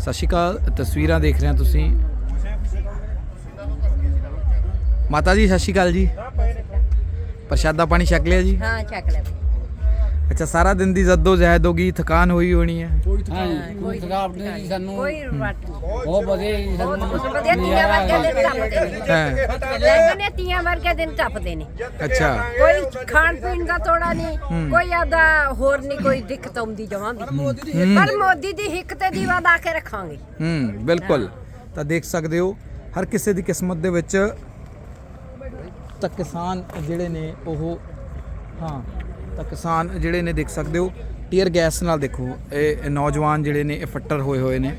ਸਤਿ ਸ਼੍ਰੀ ਅਕਾਲ ਤਸਵੀਰਾਂ ਦੇਖ ਰਹੇ ਹੋ ਤੁਸੀਂ। ਮਾਤਾ ਜੀ ਸਤਿ ਸ਼੍ਰੀ ਅਕਾਲ ਜੀ। ਪ੍ਰਸ਼ਾਦਾ ਪਾਣੀ ਛਕ ਲਿਆ ਜੀ? ਹਾਂ ਚੱਕ ਲੈ ਬਈ। ਅੱਛਾ ਸਾਰਾ ਦਿਨ ਦੀ ਜੱਦੋ ਜਹਿਦ ਹੋਗੀ ਥਕਾਨ ਹੋਈ ਹੋਣੀ ਹੈ। ਹਾਂ ਕੋਈ ਥਕਾਵਟ ਨਹੀਂ ਜੀ ਸਾਨੂੰ। ਕੋਈ ਰਵਾਟ ਨਹੀਂ। ਬਹੁਤ ਵਧੀਆ ਜੀ ਬਹੁਤ ਸਾਨੂੰ ਵਧੀਆ ਤੀਆਂ ਵਰਗੇ ਦਿਨ ਟੱਪਦੇ ਨੇ। ਹੈ। ਲੈਂਦੇ ਨੇ ਤੀਆਂ ਵਰਗੇ ਦਿਨ ਟੱਪਦੇ ਨੇ। ਅੱਛਾ। ਕੋਈ ਖਾਣ ਪੀਣ ਦਾ ਤੋੜਾ ਨਹੀਂ ਕੋਈ ਆਦਾ ਹੋਰ ਨਹੀਂ ਕੋਈ ਦਿੱਕਤ ਆਉਂਦੀ ਜਮਾਂ ਵੀ ਪਰ ਮੋਦੀ ਦੀ ਹਿੱਕ ਤੇ ਦੀਵਾ ਲਾ ਕੇ ਰੱਖਾਂਗੇ। ਹੂੰ ਬਿਲਕੁਲ। ਤਾਂ ਦੇਖ ਸਕਦੇ ਹੋ ਹਰ ਕਿਸੇ ਦੀ ਕਿਸਮਤ ਦੇ ਵਿੱਚ ਤਾਂ ਕਿਸਾਨ ਜਿਹੜੇ ਨੇ ਉਹ ਹਾਂ ਤਾਂ ਕਿਸਾਨ ਜਿਹੜੇ ਨੇ ਦੇਖ ਸਕਦੇ ਹੋ ਟੀਅਰ ਗੈਸ ਨਾਲ ਦੇਖੋ ਇਹ ਨੌਜਵਾਨ ਜਿਹੜੇ ਨੇ ਇਹ ਫੱਟਰ ਹੋਏ ਹੋਏ ਨੇ।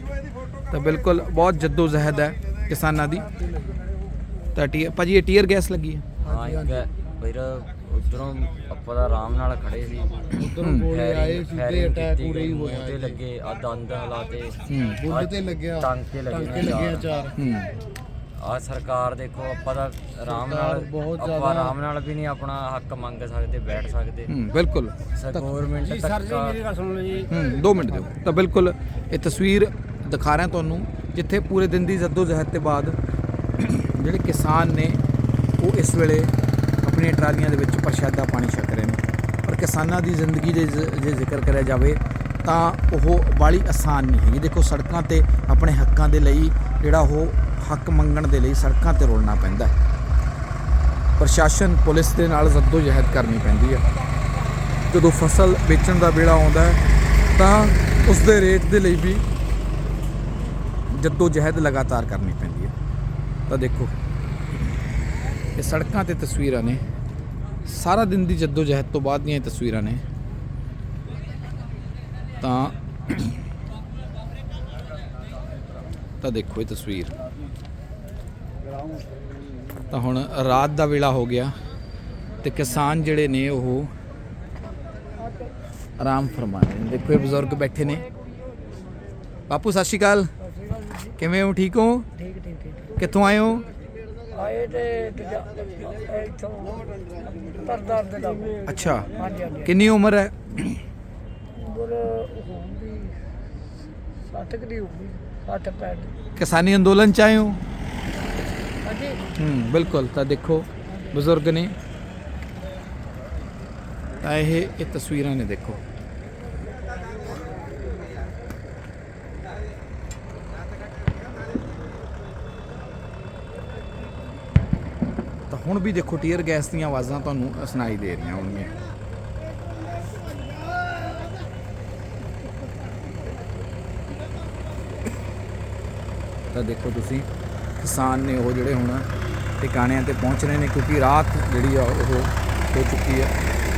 ਤਾਂ ਬਿਲਕੁਲ ਬਹੁਤ ਜੱਦੋ ਜਹਿਦ ਹੈ ਕਿਸਾਨਾਂ ਦੀ। ਤਾਂ ਟੀ ਭਾਜੀ ਇਹ ਟੀਅਰ ਗੈਸ ਲੱਗੀ ਹੈ? ਹਾਂ ਇੱਕ ਫਿਰ ਉਧਰੋਂ ਆਪਾਂ ਦਾ ਆਰਾਮ ਨਾਲ ਖੜੇ ਸੀ। ਉਧਰੋਂ ਗੋਲੇ ਆਏ ਸਿੱਧੇ ਅਟੈਕ ਪੂਰੇ ਹੀ ਹੋਇਆ ਤੇ ਲੱਗੇ ਆ ਦੰਦ ਹਲਾਤੇ ਹੂੰ। ਬੁੱਢ ਤੇ ਲੱਗਿਆ ਟਾਂਕੇ ਲੱਗੇ ਟਾਂਕੇ ਲੱਗੇ ਚਾਰ। ਹੂੰ। ਆ ਸਰਕਾਰ ਦੇਖੋ ਆਪਾਂ ਦਾ ਆਰਾਮ ਨਾਲ ਬਹੁਤ ਆਪਾਂ ਜ਼ਿਆਦਾ- ਆਰਾਮ ਨਾਲ ਵੀ ਨਹੀਂ ਆਪਣਾ ਹੱਕ ਮੰਗ ਸਕਦੇ ਬੈਠ ਸਕਦੇ। ਹੂੰ ਬਿਲਕੁਲ। ਸਰ ਗਵਰਨਮੈਂਟ ਤੱਕ ਗੱਲ ਸੁਣ ਲਓ ਜੀ। ਹੂੰ 2 ਮਿੰਟ ਦਿਓ। ਤਾਂ ਬਿਲਕੁਲ ਇਹ ਤਸਵੀਰ ਦਿਖਾ ਰਿਹਾ ਤੁਹਾਨੂੰ ਜਿੱਥੇ ਪੂਰੇ ਦਿਨ ਦੀ ਜੱਦੋ ਜਹਿਦ ਤੇ ਬਾਅਦ ਜਿਹੜੇ ਕਿਸਾਨ ਨੇ ਉਹ ਇਸ ਵੇਲੇ ਆਪਣੀਆਂ ਟਰਾਲੀਆਂ ਦੇ ਵਿੱਚ ਪ੍ਰਸ਼ਾਦਾ ਪਾਣੀ ਛਕ ਰਹੇ ਨੇ। ਪਰ ਕਿਸਾਨਾਂ ਦੀ ਜ਼ਿੰਦਗੀ ਦੇ ਜ਼- ਜੇ ਜ਼ਿਕਰ ਕਰਿਆ ਜਾਵੇ ਤਾਂ ਉਹ ਬਾਲੀ ਆਸਾਨ ਨਹੀਂ ਹੈਗੀ। ਦੇਖੋ ਸੜਕਾਂ ਤੇ ਆਪਣੇ ਹੱਕਾਂ ਦੇ ਲਈ ਜਿਹੜਾ ਉਹ ਹੱਕ ਮੰਗਣ ਦੇ ਲਈ ਸੜਕਾਂ ਤੇ ਰੋਲਣਾ ਪੈਂਦਾ ਹੈ। ਪ੍ਰਸ਼ਾਸਨ, ਪੁਲਿਸ ਦੇ ਨਾਲ ਜੱਦੋ ਜਹਿਦ ਕਰਨੀ ਪੈਂਦੀ ਹੈ। ਜਦੋਂ ਫਸਲ ਵੇਚਣ ਦਾ ਵੇਲਾ ਆਉਂਦਾ ਹੈ, ਤਾਂ ਉਸ ਦੇ ਰੇਟ ਦੇ ਲਈ ਵੀ ਜੱਦੋ ਜਹਿਦ ਲਗਾਤਾਰ ਕਰਨੀ ਪੈਂਦੀ ਹੈ। ਤਾਂ ਦੇਖੋ, ਇਹ ਸੜਕਾਂ ਤੇ ਤਸਵੀਰਾਂ ਨੇ। ਸਾਰਾ ਦਿਨ ਦੀ ਜੱਦੋ ਜਹਿਦ ਤੋਂ ਬਾਅਦ ਦੀਆਂ ਇਹ ਤਸਵੀਰਾਂ ਨੇ। ਤਾਂ ਤਾਂ ਦੇਖੋ ਇਹ ਤਸਵੀਰ। ਤਾਂ ਹੁਣ ਰਾਤ ਦਾ ਵੇਲਾ ਹੋ ਗਿਆ ਤੇ ਕਿਸਾਨ ਜਿਹੜੇ ਨੇ ਉਹ ਆਰਾਮ ਫਰਮਾ ਰਹੇ ਨੇ। ਦੇਖੋ ਇਹ ਬਜ਼ੁਰਗ ਬੈਠੇ ਨੇ। ਬਾਪੂ ਸਤਿ ਸ਼੍ਰੀ ਅਕਾਲ। ਕਿਵੇਂ ਹੋ? ਠੀਕ ਹੋ? ਠੀਕ ਠੀਕ ਕਿੱਥੋਂ ਆਏ ਹੋ? ਆਏ ਤੇ ਇੱਥੋਂ ਪਰਦਾਰ ਦੇ ਲਾਗੂ। ਅੱਛਾ। ਕਿੰਨੀ ਉਮਰ ਹੈ? ਉਮਰ ਹੋਊਗੀ 60 ਦੀ ਹੋਊਗੀ। 60 ਪੈਂਟ ਕਿਸਾਨੀ ਅੰਦੋਲਨ ਚ ਆਏ ਹੋ? ਹਾਂਜੀ। ਹੂੰ ਬਿਲਕੁਲ ਤਾਂ ਦੇਖੋ ਬਜ਼ੁਰਗ ਨੇ ਤਾਂ ਇਹ ਇਹ ਤਸਵੀਰਾਂ ਨੇ ਦੇਖੋ। ਤਾਂ ਹੁਣ ਵੀ ਦੇਖੋ ਟੀਅਰ ਗੈਸ ਦੀਆਂ ਆਵਾਜ਼ਾਂ ਤੁਹਾਨੂੰ ਸੁਣਾਈ ਦੇ ਰਹੀਆਂ ਹੋਣਗੀਆਂ। ਤਾਂ ਦੇਖੋ ਤੁਸੀਂ, ਕਿਸਾਨ ਨੇ ਉਹ ਜਿਹੜੇ ਹੁਣ ਟਿਕਾਣਿਆਂ ਤੇ ਪਹੁੰਚ ਰਹੇ ਨੇ, ਕਿਉਂਕਿ ਰਾਤ ਜਿਹੜੀ ਆ ਉਹ ਹੋ ਚੁੱਕੀ ਹੈ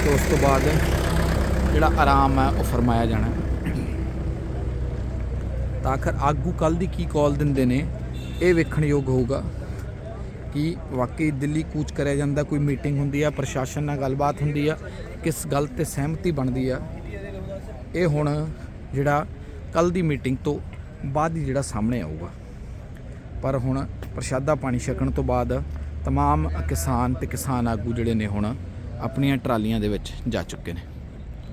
ਤੇ ਉਸ ਤੋਂ ਬਾਅਦ ਜਿਹੜਾ ਆਰਾਮ ਹੈ ਉਹ ਫਰਮਾਇਆ ਜਾਣਾ। ਤਾਂ ਆਖਰ ਆਗੂ ਕੱਲ ਦੀ ਕੀ ਕਾਲ ਦਿੰਦੇ ਨੇ, ਇਹ ਵੇਖਣ ਯੋਗ ਹੋਊਗਾ ਕਿ ਵਾਕਈ ਦਿੱਲੀ ਕੂਚ ਕਰਿਆ ਜਾਂਦਾ, ਕੋਈ ਮੀਟਿੰਗ ਹੁੰਦੀ ਆ, ਪ੍ਰਸ਼ਾਸਨ ਨਾਲ ਗੱਲਬਾਤ ਹੁੰਦੀ ਆ, ਕਿਸ ਗੱਲ ਤੇ ਸਹਿਮਤੀ ਬਣਦੀ ਆ। ਇਹ ਹੁਣ ਜਿਹੜਾ ਕੱਲ ਦੀ ਮੀਟਿੰਗ ਤੋਂ ਬਾਅਦ ਹੀ ਜਿਹੜਾ ਸਾਹਮਣੇ ਆਊਗਾ। ਪਰ ਹੁਣ ਪ੍ਰਸ਼ਾਦਾ ਪਾਣੀ ਛਕਣ ਤੋਂ ਬਾਅਦ तमाम ਕਿਸਾਨ ਤੇ ਕਿਸਾਨ ਆਗੂ ਜਿਹੜੇ ਨੇ ਹੁਣ ਆਪਣੀਆਂ ਟਰਾਲੀਆਂ ਦੇ ਵਿੱਚ ਜਾ ਚੁੱਕੇ ਨੇ